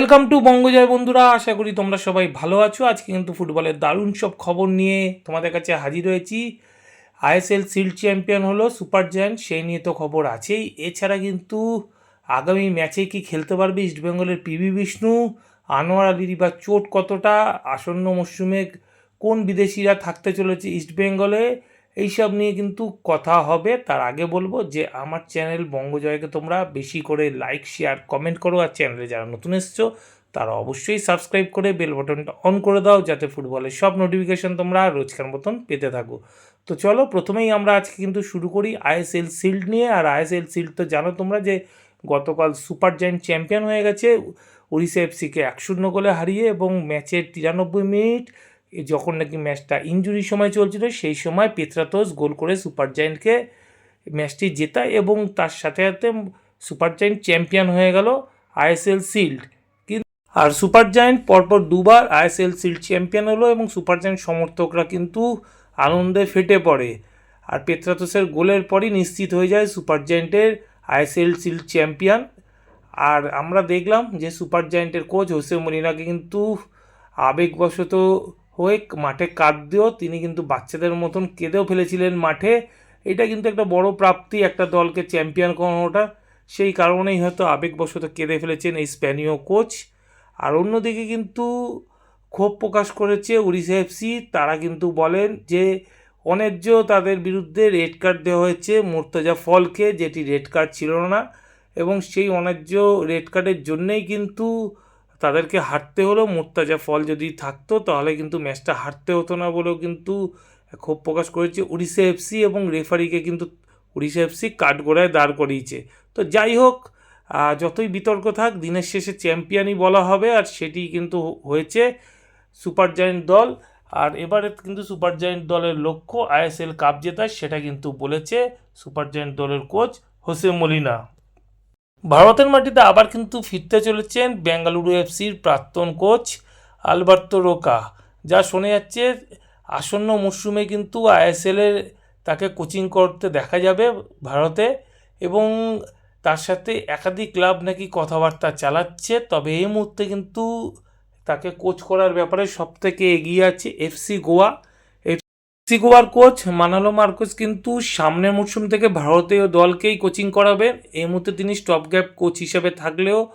Welcome to বঙ্গজয় বন্ধুরা, আশা করি তোমরা সবাই ভালো আছো। আজকে কিন্তু ফুটবলের দারুণ সব খবর নিয়ে তোমাদের কাছে হাজির হয়েছি। আইএসএল সিল্ড চ্যাম্পিয়ন হলো সুপার জায়ান্ট সেই নিয়ে তো খবর আছেই। এছাড়া কিন্তু আগামী ম্যাচে কি খেলতে পারবে ইস্টবেঙ্গলের পিবি বিষ্ণু আনোয়ার আলীর বা চোট কতটা? আসন্ন মরশুমে কোন বিদেশিরা থাকতে চলেছে ইস্টবেঙ্গলে এইসব নিয়ে কিন্তু কথা হবে। তার আগে বলব যে, আমার চ্যানেল বঙ্গজয়কে তোমরা বেশি করে লাইক শেয়ার কমেন্ট করো। আর চ্যানেলে যারা নতুন এসছো, তারা অবশ্যই সাবস্ক্রাইব করে বেল বাটনটা অন করে দাও, যাতে ফুটবলের সব নোটিফিকেশন তোমরা রোজকার মতন পেতে থাকো। তো চলো, প্রথমেই আমরা আজকে কিন্তু শুরু করি আইএসএল শিল্ড নিয়ে। আর আইএসএল শিল্ড তো জানো তোমরা যে, গতকাল সুপার জায়েন্ট চ্যাম্পিয়ন হয়ে গেছে। উড়িষ্যা এফসিকে এক শূন্য গোলে হারিয়ে এবং ম্যাচের তিরানব্বই মিনিট যখন নাকি ম্যাচটা ইঞ্জুরির সময় চলছিল, সেই সময় পেত্রাতোস গোল করে সুপার জায়েন্টকে ম্যাচটি জেতায় এবং তার সাথে সাথে সুপার জায়েন্ট চ্যাম্পিয়ন হয়ে গেল আইএসএল শিল্ড আর সুপার জায়েন্ট পরপর দুবার আইএসএল শিল্ড চ্যাম্পিয়ন হলো এবং সুপার জায়েন্ট সমর্থকরা কিন্তু আনন্দে ফেটে পড়ে। আর পেত্রাতোসের গোলের পরই নিশ্চিত হয়ে যায় সুপার জায়েন্টের আইএসএল শিল্ড চ্যাম্পিয়ন। আর আমরা দেখলাম যে সুপার জায়েন্টের কোচ হোসে মরিনাকে কিন্তু আবেগবশত হয়ে মাঠে কাঁদতেও তিনি কিন্তু বাচ্চাদের মতন কেঁদেও ফেলেছিলেন মাঠে। এটা কিন্তু একটা বড় প্রাপ্তি একটা দলকে চ্যাম্পিয়ন করানোটা। সেই কারণেই হয়তো আবেগবশত কেঁদে ফেলেছেন এই স্প্যানীয় কোচ। আর অন্যদিকে কিন্তু ক্ষোভ প্রকাশ করেছে উড়িষ্যা এফসি। তারা কিন্তু বলেন যে অন্যায্য তাদের বিরুদ্ধে রেড কার্ড দেওয়া হয়েছে মোর্তজা ফলকে, যেটি রেড কার্ড ছিল না। এবং সেই অন্যায্য রেড কার্ডের জন্যেই কিন্তু তাদেরকে হারতে হলো মোর্তাজা ফল যদি থাকতো, তাহলে কিন্তু ম্যাচটা হারতে হতো না বলেও কিন্তু ক্ষোভ প্রকাশ করেছে উড়িষ্যা এফসি এবং রেফারিকে কিন্তু উড়িষ্যা এফসি কাঠগোড়ায় দাঁড় করিয়েছে। তো যাই হোক যতই বিতর্ক থাক, দিনের শেষে চ্যাম্পিয়নই বলা হবে আর সেটি কিন্তু হয়েছে সুপার জায়েন্ট দল। আর এবারে কিন্তু সুপার জায়েন্ট দলের লক্ষ্য আইএসএল কাপ জেতা সেটা কিন্তু বলেছে সুপার জায়েন্ট দলের কোচ হোসে মলিনা। ভারতের মাটিতে আবার কিন্তু ফিরতে চলেছেন বেঙ্গালুরু এফসির প্রাক্তন কোচ আলবার্তো রোকা, যা শোনা যাচ্ছে আসন্ন মরশুমে কিন্তু আইএসএলের তাকে কোচিং করতে দেখা যাবে ভারতে এবং তার সাথে একাধিক ক্লাব নাকি কথাবার্তা চালাচ্ছে। তবে এই মুহূর্তে কিন্তু তাকে কোচ করার ব্যাপারে সবথেকে এগিয়ে আছে এফসি গোয়া। এফসি গোয়ার কোচ মানালো মার্কোস কিন্তু সামনের মরশুম থেকে ভারতীয় দলকেই কোচিং করাবেন এই মুহূর্তে তিনি স্টপ গ্যাপ কোচ হিসাবে থাকলেও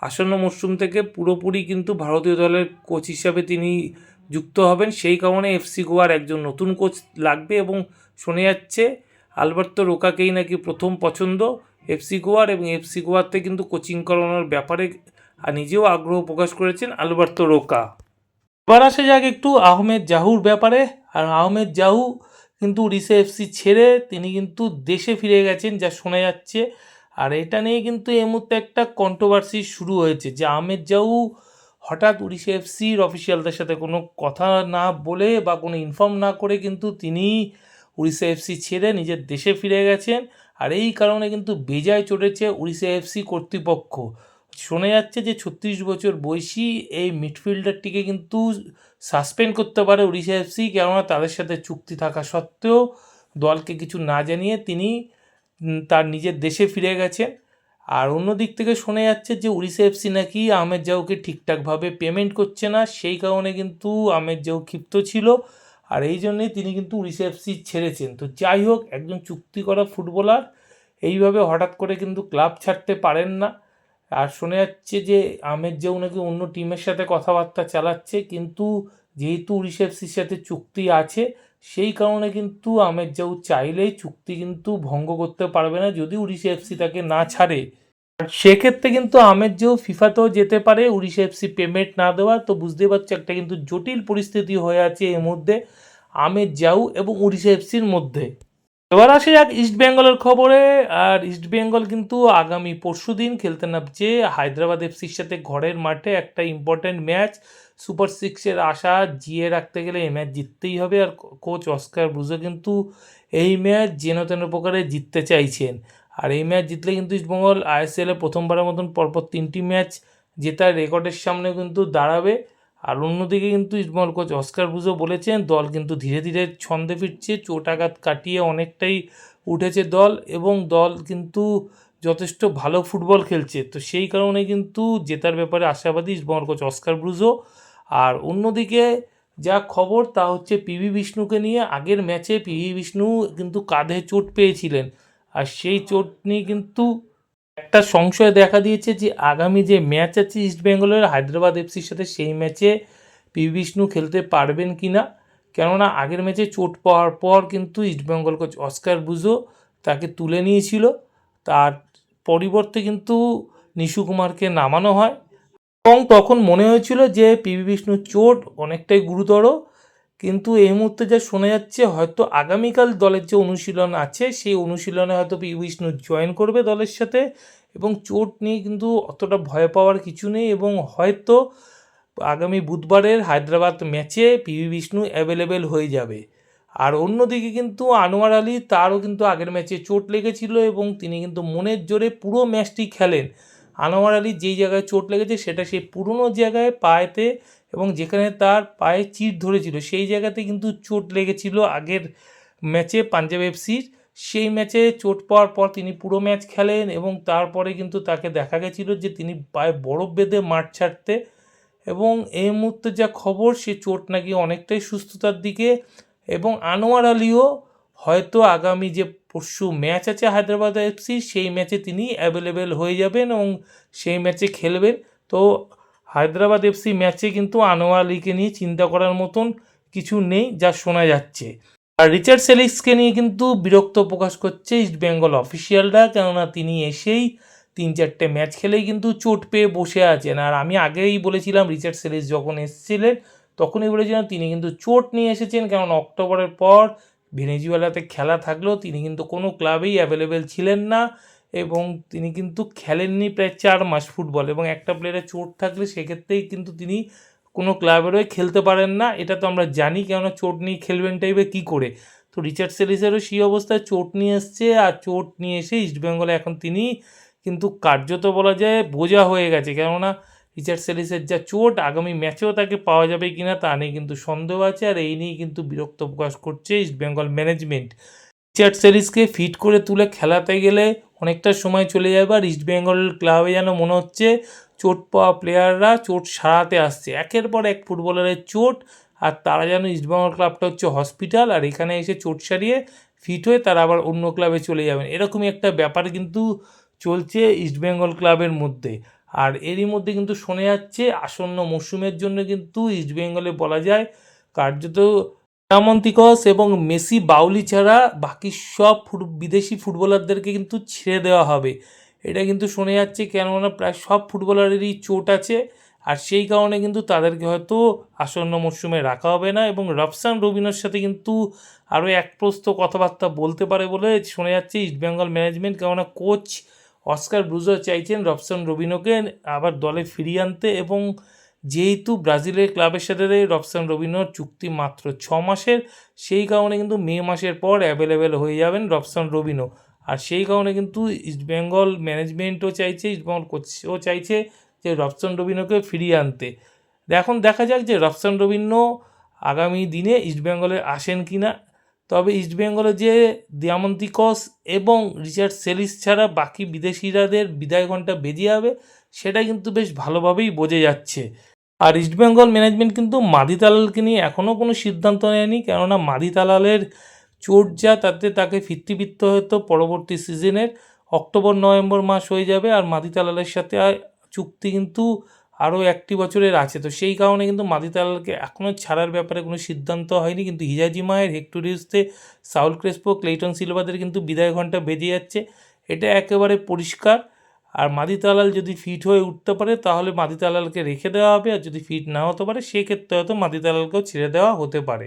আসন্ন মরশুম থেকে পুরোপুরি কিন্তু ভারতীয় দলের কোচ হিসাবে তিনি যুক্ত হবেন। সেই কারণে এফসি গোয়ার একজন নতুন কোচ লাগবে এবং শোনা যাচ্ছে আলবার্তো রোকাকেই নাকি প্রথম পছন্দ এফসি গোয়ার এবং এফসি গোয়াতে কিন্তু কোচিং করানোর ব্যাপারে নিজেও আগ্রহ প্রকাশ করেছেন আলবার্তো রোকা। এবার আসা যাক একটু আহমেদ জাহুর ব্যাপারে। আর আহমেদ জাহু কিন্তু উড়িষ্যা এফসি ছেড়ে তিনি কিন্তু দেশে ফিরে গেছেন, যা শোনা যাচ্ছে। আর এটা নিয়ে কিন্তু এই মুহূর্তে একটা কন্ট্রোভার্সি শুরু হয়েছে যে আহমেদ জাহু হঠাৎ উড়িষ্যা এফসির অফিসিয়ালদের সাথে কোনো কথা না বলে বা কোনো ইনফর্ম না করে কিন্তু তিনি উড়িষ্যা এফসি ছেড়ে নিজের দেশে ফিরে গেছেন। আর এই কারণে কিন্তু বেজায় চড়েছে উড়িষ্যা এফসি কর্তৃপক্ষ। শোনা যাচ্ছে যে ছত্রিশ বছর বয়সী এই মিডফিল্ডারটিকে কিন্তু সাসপেন্ড করতে পারে উড়িষ্যা এফসি, কেননা তাদের সাথে চুক্তি থাকা সত্ত্বেও দলকে কিছু না জানিয়ে তিনি তার নিজের দেশে ফিরে গেছেন। আর অন্য দিক থেকে শোনা যাচ্ছে যে উড়িষ্যা এফসি নাকি আহমেদ জাউকে ঠিকঠাকভাবে পেমেন্ট করছে না, সেই কারণে কিন্তু আহমেদ জাউ ক্ষিপ্ত ছিল। আর এই জন্যেই তিনি কিন্তু উড়িষ্যা এফসি ছেড়েছেন। তো যাই হোক, একজন চুক্তি করা ফুটবলার, এইভাবে হঠাৎ করে কিন্তু ক্লাব ছাড়তে পারেন না। আর শোনা যাচ্ছে যে আমের যেও নাকি অন্য টিমের সাথে কথাবার্তা চালাচ্ছে, কিন্তু যেহেতু উড়িষ্যা এফসির সাথে চুক্তি আছে, সেই কারণে কিন্তু আমের যেও চাইলেই চুক্তি কিন্তু ভঙ্গ করতে পারবে না যদি উড়িষ্যা এফসি তাকে না ছাড়ে। সেক্ষেত্রে কিন্তু আমের যেও ফিফাতেও যেতে পারে উড়িষ্যা এফসি পেমেন্ট না দেওয়া, তো বুঝতেই পারছ একটা কিন্তু জটিল পরিস্থিতি হয়ে আছে এর মধ্যে আমের জাউ এবং উড়িষ্যা এফসির মধ্যে। এবার আসে যাক ইস্ট বেঙ্গলের খবরে, আর ইস্ট বেঙ্গল কিন্তু আগামী পরশু দিন খেলতে নামছে হায়দ্রাবাদ এফসির সাথে ঘরের মাঠে একটা ইম্পর্ট্যান্ট ম্যাচ সুপার সিক্সের আশা জিয়ে রাখতে গেলে এই ম্যাচ জিততেই হবে, আর কোচ অস্কার ব্রুজো কিন্তু এই ম্যাচ যেন তেন প্রকারে জিততে চাইছেন। আর এই ম্যাচ জিতলে কিন্তু ইস্টবেঙ্গল আইএসএলে প্রথমবারের মতন পরপর তিনটি ম্যাচ জেতার রেকর্ডের সামনে কিন্তু দাঁড়াবে। আর অন্যদিকে কিন্তু ইস্টবেঙ্গল কোচ অস্কার ব্রুজো বলেছেন, দল কিন্তু ধীরে ধীরে ছন্দে ফিরছে, চোট আঘাত কাটিয়ে অনেকটাই উঠেছে দল এবং দল কিন্তু যথেষ্ট ভালো ফুটবল খেলছে। তো সেই কারণে কিন্তু জেতার ব্যাপারে আশাবাদী ইস্টবেঙ্গল কোচ অস্কার ব্রুজো আর অন্যদিকে যা খবর তা হচ্ছে পিভি বিষ্ণুকে নিয়ে, আগের ম্যাচে পিভি বিষ্ণু কিন্তু কাঁধে চোট পেয়েছিলেন। আর সেই চোট নিয়ে কিন্তু একটা সংশয় দেখা দিয়েছে যে আগামী যে ম্যাচ আছে ইস্টবেঙ্গলের হায়দ্রাবাদ এফসির সাথে সেই ম্যাচে পিভি বিষ্ণু খেলতে পারবেন কি না কেননা আগের ম্যাচে চোট পাওয়ার পর কিন্তু ইস্টবেঙ্গল কোচ অস্কার বুজো তাকে তুলে নিয়েছিল। তার পরিবর্তে কিন্তু নিশু কুমারকে নামানো হয়। এবং তখন মনে হয়েছিল যে পিভি বিষ্ণুর চোট অনেকটাই গুরুতর। কিন্তু এই মুহূর্তে যা শোনা যাচ্ছে, হয়তো আগামীকাল দলের যে অনুশীলন আছে, সেই অনুশীলনে হয়তো পিভি বিষ্ণু জয়েন করবে দলের সাথে এবং চোট নিয়ে কিন্তু অতটা ভয় পাওয়ার কিছু নেই এবং হয়তো আগামী বুধবারের হায়দ্রাবাদ ম্যাচে পিভি বিষ্ণু অ্যাভেলেবেল হয়ে যাবে। আর অন্যদিকে কিন্তু আনোয়ার আলী, তারও কিন্তু আগের ম্যাচে চোট লেগেছিল এবং তিনি কিন্তু মনের জোরে পুরো ম্যাচটি খেলেন। আনোয়ার আলী যেই জায়গায় চোট লেগেছে সেটা সেই পুরনো জায়গায় পায়েতে এবং যেখানে তার পায়ে চিট ধরেছিল, সেই জায়গাতে কিন্তু চোট লেগেছিল আগের ম্যাচে পাঞ্জাব এফসির। সেই ম্যাচে চোট পাওয়ার পর তিনি পুরো ম্যাচ খেলেন এবং তারপরে কিন্তু তাকে দেখা গেছিল যে তিনি পায়ে বরফ বেঁধে মাঠ ছাড়তে এবং এই মুহূর্তে যা খবর, সে চোট নাকি অনেকটাই সুস্থতার দিকে এবং আনোয়ার আলীও হয়তো আগামী যে পরশু ম্যাচ আছে হায়দ্রাবাদ এফসি সেই ম্যাচে তিনি অ্যাভেলেবেল হয়ে যাবেন এবং সেই ম্যাচে খেলবেন। তো হায়দ্রাবাদ এফসি ম্যাচে কিন্তু আনোয়ার আলীকে নিয়ে চিন্তা করার মতন কিছু নেই, যা শোনা যাচ্ছে। আর রিচার্ড সেলিক্সকে নিয়ে কিন্তু বিরক্ত প্রকাশ করছে ইস্ট বেঙ্গল অফিসিয়ালরা কেননা তিনি এসেই তিন চারটে ম্যাচ খেলেই কিন্তু চোট পেয়ে বসে আছেন। আর আমি আগেই বলেছিলাম, রিচার্ড সেলিস যখন এসেছিলেন, তখনই বলেছিলাম তিনি কিন্তু চোট নিয়ে এসেছেন কারণ অক্টোবরের পর ভেনেজুয়েলাতে খেলা থাকলেও তিনি কিন্তু কোনো ক্লাবেই অ্যাভেলেবেল ছিলেন না এবং তিনি কিন্তু খেলেননি প্রায় চার মাস ফুটবল এবং একটা প্লেয়ারের চোট থাকলে সেক্ষেত্রেই কিন্তু তিনি কোনো ক্লাবের হয়ে খেলতে পারেন না। এটা তো আমরা জানি কেননা চোট নিয়ে খেলবেন টাইপে কী করে? তো রিচার্ড সেলিসেরও সেই অবস্থায় চোট নিয়ে এসছে আর চোট নিয়ে এসে ইস্টবেঙ্গলে এখন তিনি কিন্তু কার্যত বলা যায় বোঝা হয়ে গেছে। কেননা রিচার্ড সেলিসের যা চোট, আগামী ম্যাচেও তাকে পাওয়া যাবে কি না তা নিয়ে কিন্তু সন্দেহ আছে আর এই নিয়ে কিন্তু বিরক্ত প্রকাশ করছে ইস্টবেঙ্গল ম্যানেজমেন্ট রিচার্ড সেলিসকে ফিট করে তুলে খেলাতে গেলে অনেকটা সময় চলে যাবে আর ইস্টবেঙ্গল ক্লাবে যেন মনে হচ্ছে চোট পাওয়া প্লেয়াররা চোট সারাতে আসছে। একের পর এক ফুটবলারের চোট আর তারা যেন ইস্টবেঙ্গল ক্লাবটা হচ্ছে হসপিটাল আর এখানে এসে চোট সারিয়ে ফিট হয়ে তারা আবার অন্য ক্লাবে চলে যাবেন। এরকমই একটা ব্যাপার কিন্তু চলছে ইস্টবেঙ্গল ক্লাবের মধ্যে। আর এরই মধ্যে কিন্তু শোনা যাচ্ছে আসন্ন মরশুমের জন্য কিন্তু ইস্টবেঙ্গলে বলা যায় কার্যত রামন্তিকস এবং মেসি বাউলি ছাড়া বাকি সব ফুট, বিদেশি ফুটবলারদেরকে কিন্তু ছেড়ে দেওয়া হবে। এটা কিন্তু শোনা যাচ্ছে কেননা প্রায় সব ফুটবলারেরই চোট আছে আর সেই কারণে কিন্তু তাদেরকে হয়তো আসন্ন মরশুমে রাখা হবে না এবং রফসান রবিনোর সাথে কিন্তু আরও এক প্রস্ত কথাবার্তা বলতে পারে বলে শোনা যাচ্ছে ইস্টবেঙ্গল ম্যানেজমেন্ট কেননা কোচ অস্কার ব্রুজো চাইছেন রবসন রবিনোকে আবার দলে ফিরিয়ে আনতে এবং যেহেতু ব্রাজিলের ক্লাবের সাথে রবসন রবিনোর চুক্তি মাত্র ছ মাসের, সেই কারণে কিন্তু মে মাসের পর অ্যাভেলেবেল হয়ে যাবেন রবসন রবিনো। আর সেই কারণে কিন্তু ইস্টবেঙ্গল ম্যানেজমেন্টও চাইছে ইস্টবেঙ্গল কোচও চাইছে যে রবসন রবিনোকে ফিরিয়ে আনতে। এখন দেখা যাক যে রবসন রবিনো আগামী দিনে ইস্টবেঙ্গলে আসেন কি না তবে ইস্টবেঙ্গলে যে দিয়ামন্তিকস এবং রিচার্ড সেলিস ছাড়া বাকি বিদেশিরাদের বিদায় ঘণ্টা বেজে যাবে সেটা কিন্তু বেশ ভালোভাবেই বোঝা যাচ্ছে। আর ইস্টবেঙ্গল ম্যানেজমেন্ট কিন্তু মাদি তালালকে নিয়ে এখনও কোনো সিদ্ধান্ত নেয়নি, কেননা মাদি তালালের চোট যা, তাতে তাকে ফিরতি ফিরতে হয়তো পরবর্তী সিজনের অক্টোবর নভেম্বর মাস হয়ে যাবে, আর মাদি তালালের সাথে চুক্তি কিন্তু আরও একটি বছরের আছে। তো সেই কারণে কিন্তু মাদিতালকে এখনও ছাড়ার ব্যাপারে কোনো সিদ্ধান্ত হয়নি। কিন্তু Hijazi Maher Hector Yuste Saul Crespo Cleiton সিলভাদের কিন্তু বিদায় ঘণ্টা বেজে যাচ্ছে। এটা একেবারে পরিষ্কার। আর মাদিতালাল যদি ফিট হয়ে উঠতে পারে, তাহলে মাদিতালালকে রেখে দেওয়া হবে। আর যদি ফিট না হতে পারে, সেক্ষেত্রে হয়তো মাদিতালালকেও ছেড়ে দেওয়া হতে পারে।